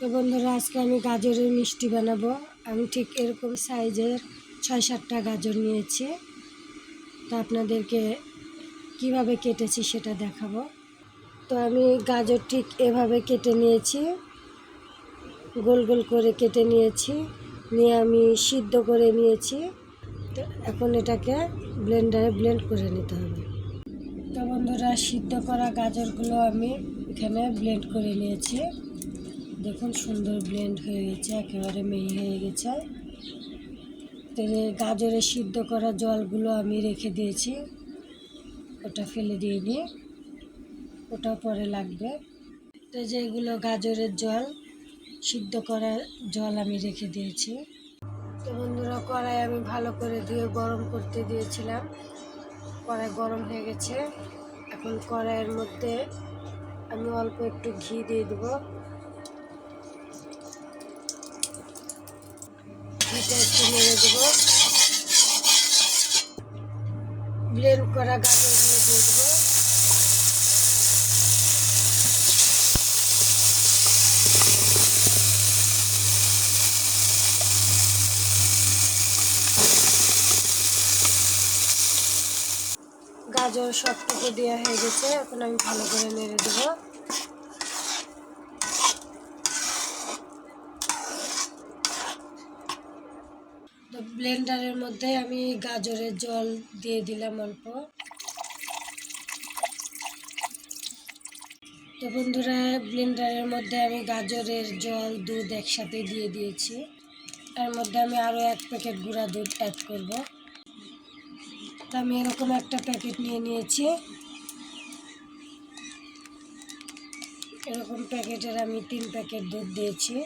তো বন্ধুরা, আজকে আমি গাজরের মিষ্টি বানাবো। আমি ঠিক এরকম সাইজের ছয় সাতটা গাজর নিয়েছি। তো আপনাদেরকে কীভাবে কেটেছি সেটা দেখাবো। তো আমি গাজর ঠিক এভাবে কেটে নিয়েছি। গোল গোল করে কেটে নিয়েছি। নিয়ে আমি সিদ্ধ করে নিয়েছি। তো এখন এটাকে ব্লেন্ডারে ব্লেন্ড করে নিতে হবে। তো বন্ধুরা, সিদ্ধ করা গাজরগুলো আমি এখানে ব্লেন্ড করে নিয়েছি। দেখুন, সুন্দর ব্লেন্ড হয়ে গেছে, একেবারে মিহি হয়ে গেছে। তো গাজরে সিদ্ধ করা জলগুলো আমি রেখে দিয়েছি। ওটা ফেলে দিইনি ওটা পরে লাগবে। তো যেগুলো গাজরের জল, সিদ্ধ করা জল আমি রেখে দিয়েছি। তো বন্ধুরা, কড়াই আমি ভালো করে দিয়ে গরম করতে দিয়েছিলাম। কড়াই গরম হয়ে গেছে। এখন কড়াইয়ের মধ্যে আমি অল্প একটু ঘি দিয়ে দেবো। ঘিটা একটু নেড়ে দেবো। ব্লেন্ড করা গাজরগুলো দিয়ে দেবো। গাজর সবটুকু দেওয়া হয়ে গেছে, এখন আমি ভালো করে নেড়ে দেবো। ব্লেন্ডারের মধ্যে আমি গাজরের জল দিয়ে দিলাম অল্প। তো বন্ধুরা, ব্লেন্ডারের মধ্যে আমি গাজরের জল, দুধ একসাথে দিয়ে দিয়েছি। এর মধ্যে আমি আরও এক প্যাকেট গুঁড়া দুধ অ্যাড করব। তো আমি এরকম একটা প্যাকেট নিয়ে নিয়েছি। এরকম প্যাকেটের আমি তিন প্যাকেট দুধ দিয়েছি।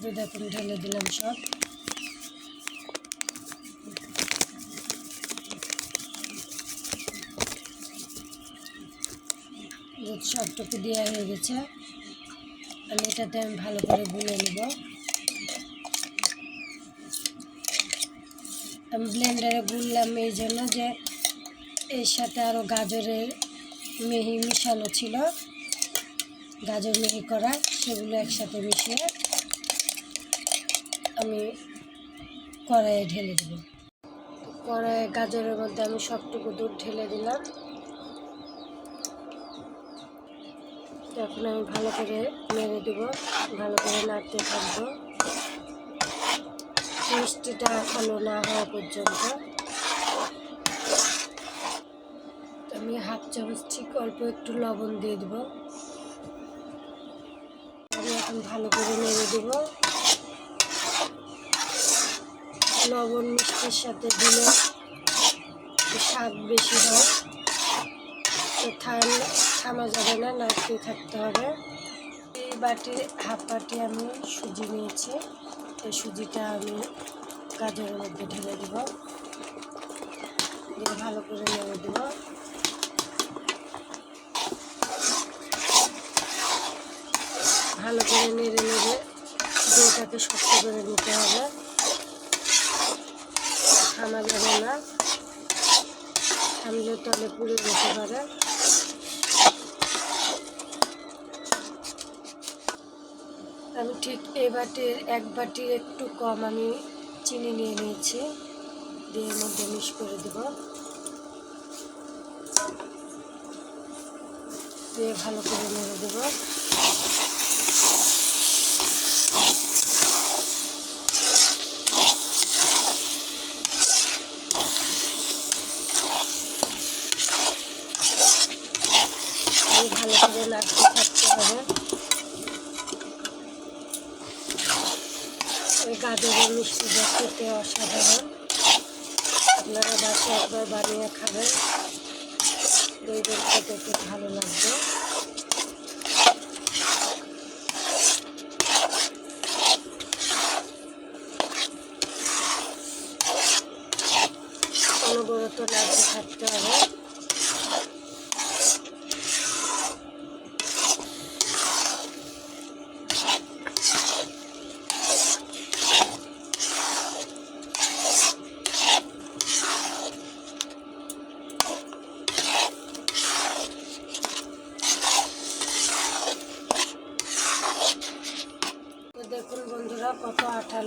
দুধ এখন ঢেলে দিলাম সব। দুধ সবটুকু দেওয়া হয়ে গেছে। আমি এটাতে আমি ভালো করে গুলে নেব। আমি ব্লেন্ডারে গুললাম এই জন্য যে এর সাথে আরও গাজরের মেহি মিশানো ছিল। গাজর মিহি করা, সেগুলো একসাথে মিশিয়ে আমি কড়াইয়ে ঢেলে দেব। কড়াইয়ে গাজরের মধ্যে আমি সবটুকু দুধ ঢেলে দিলাম। এখন আমি ভালো করে মেরে দেবো, ভালো করে নাড়তে থাকব। মিষ্টিটা ভালো না হওয়া পর্যন্ত। আমি হাফ চামচ ঠিক অল্প একটু লবণ দিয়ে দেবো। আমি এখন ভালো করে নেড়ে দেবো। লবণ মিষ্টির সাথে দিলে স্বাদ বেশি হয়। তো থাম যাবে না নাড়তে থাকতে হবে। এই বাটি, হাফ বাটি আমি সুজি নিয়েছি। এই সুজিটা আমি গাজরের মধ্যে ঢেলে দেব। ভালো করে নেড়ে দেব। ভালো করে নেড়ে নেড়ে দইটাকে শক্ত করে নিতে হবে। থামা যাবে না। থামলে তলে পুড়ে যেতে পারে। আমি ঠিক এই বাটির, এক বাটির একটু কম আমি চিনি নিয়ে নিয়েছি। দিয়ে মধ্যে মিক্স করে দেব। দিয়ে ভালো করে নেড়ে দেব ভালো করে নাড়তে থাকতে হবে ওই গাজরের মিষ্টিটা খেতে অসাধারণ। আপনারা বাসে একবার বানিয়ে খাবেন। দইদের খেতে খুব ভালো লাগবে। অনবরত নাড়তে থাকতে হবে।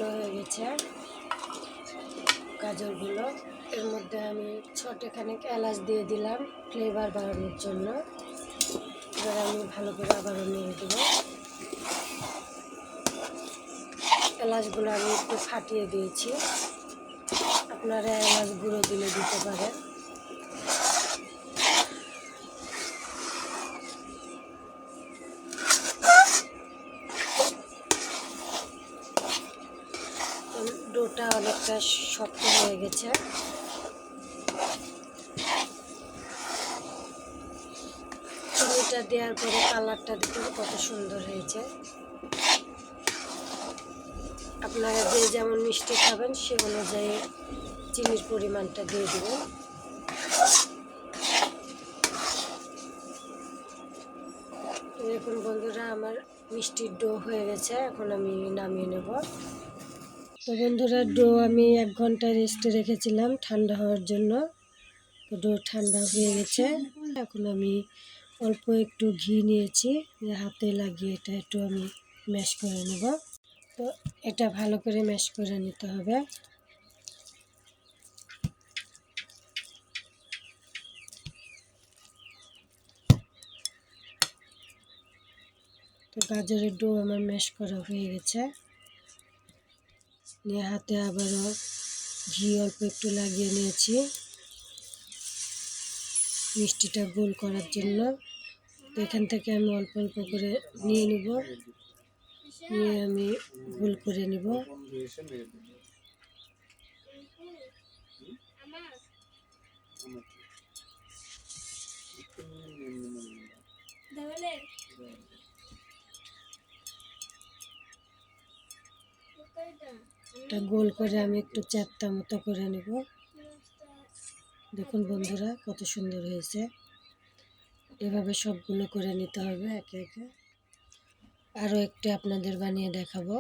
আঠালো হয়ে গেছে। গাজরগুলো। এর মধ্যে আমি ছোটখানে এলাচ দিয়ে দিলাম ফ্লেভার বাড়ানোর জন্য। এবার আমি ভালো করে আবারও নিয়ে দেবো। এলাচগুলো আমি একটু ফাটিয়ে দিয়েছি। আপনারা এলাচ গুঁড়ো দিলে দিতে পারেন। ডোটা অনেকটা শক্ত হয়ে গেছে। চিনিটা দেওয়ার পরে কালারটা দেখুন কত সুন্দর হয়েছে। আপনারা যে যেমন মিষ্টি খাবেন, সে অনুযায়ী চিনির পরিমাণটা দিয়ে দেবেন। দেখুন বন্ধুরা, আমার মিষ্টির ডো হয়ে গেছে, এখন আমি নামিয়ে নেব। তো বন্ধুরা, ডো আমি এক ঘণ্টা রেস্টে রেখেছিলাম ঠান্ডা হওয়ার জন্য। তো ডো ঠান্ডা হয়ে গেছে। এখন আমি অল্প একটু ঘি নিয়েছি হাতে লাগিয়ে এটা একটু আমি ম্যাশ করে নেব। তো এটা ভালো করে ম্যাশ করে নিতে হবে। তো গাজরের ডো আমার ম্যাশ করা হয়ে গেছে। নিয়ে হাতে আবারও ঘি অল্প একটু লাগিয়ে নিয়েছি। মিষ্টিটা গোল করার জন্য। এখান থেকে আমি অল্প অল্প করে নিয়ে নিব। নিয়ে আমি গোল করে নিব। এটা গোল করে আমি একটু চারটা মতো করে নেব। দেখুন বন্ধুরা, কত সুন্দর হয়েছে। এভাবে সবগুলো করে নিতে হবে একে একে। আরও একটু আপনাদের বানিয়ে দেখাবো।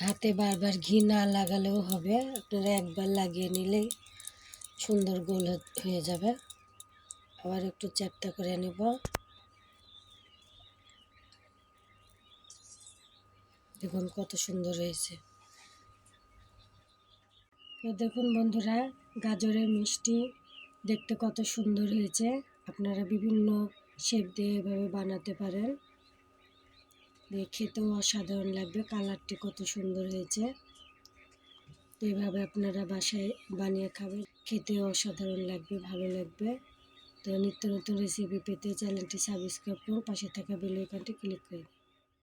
হাতে বারবার ঘি না লাগালেও হবে। আপনারা একবার লাগিয়ে নিলেই সুন্দর গোল হয়ে যাবে। আবার একটু চ্যাপটা করে নেব। দেখুন কত সুন্দর হয়েছে। তো দেখুন বন্ধুরা, গাজরের মিষ্টি দেখতে কত সুন্দর হয়েছে। আপনারা বিভিন্ন শেপ দিয়ে এভাবে বানাতে পারেন। খেতেও অসাধারণ লাগবে, কালারটি কত সুন্দর হয়েছে। এভাবে আপনারা বাসায় বানিয়ে খাবেন, খেতেও অসাধারণ লাগবে, ভালো লাগবে। তো নিত্য নতুন রেসিপি পেতে চ্যানেলটি সাবস্ক্রাইব করুন, পাশে থাকা বেল ক্লিক করুন